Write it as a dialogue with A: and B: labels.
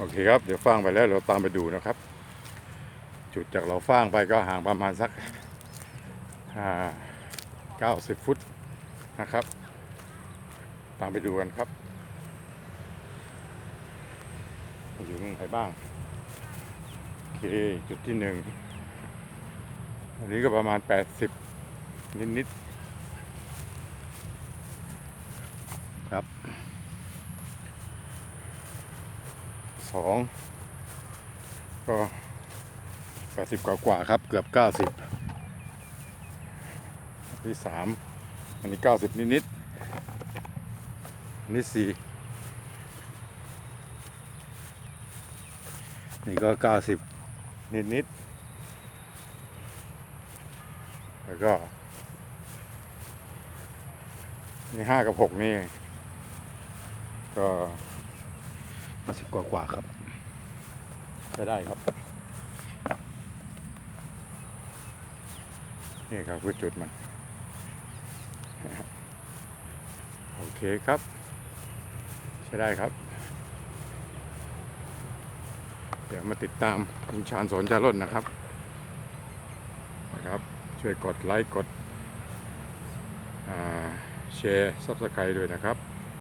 A: โอเคครับ เดี๋ยวฟางไปแล้วเราตามไปดูนะครับ จุดจากเราฟางไปก็ห่างประมาณสักเก้าสิบฟุตนะครับ ตามไปดูกันครับอยู่ตรงไหนบ้างโอเคจุดที่หนึ่งอันนี้ก็ประมาณ80นิดๆครับ สองก็80กว่ากว่าครับเกือบ90อันที่สามอันนี้90นิดๆอันนี้สี่นี่ก็90นิดๆแล้วก็นี่ห้ากับหกนี่ก็ สิบกว่ากว่าครับใช้ได้ครับนี่ครับคือจุดมัน โอเคครับ ใช้ได้ครับ เดี๋ยวมาติดตามคุณชาญสอนจารถนะครับนะครับ ช่วยกดไลค์กดแชร์ซับสไครต์ด้วยนะครับ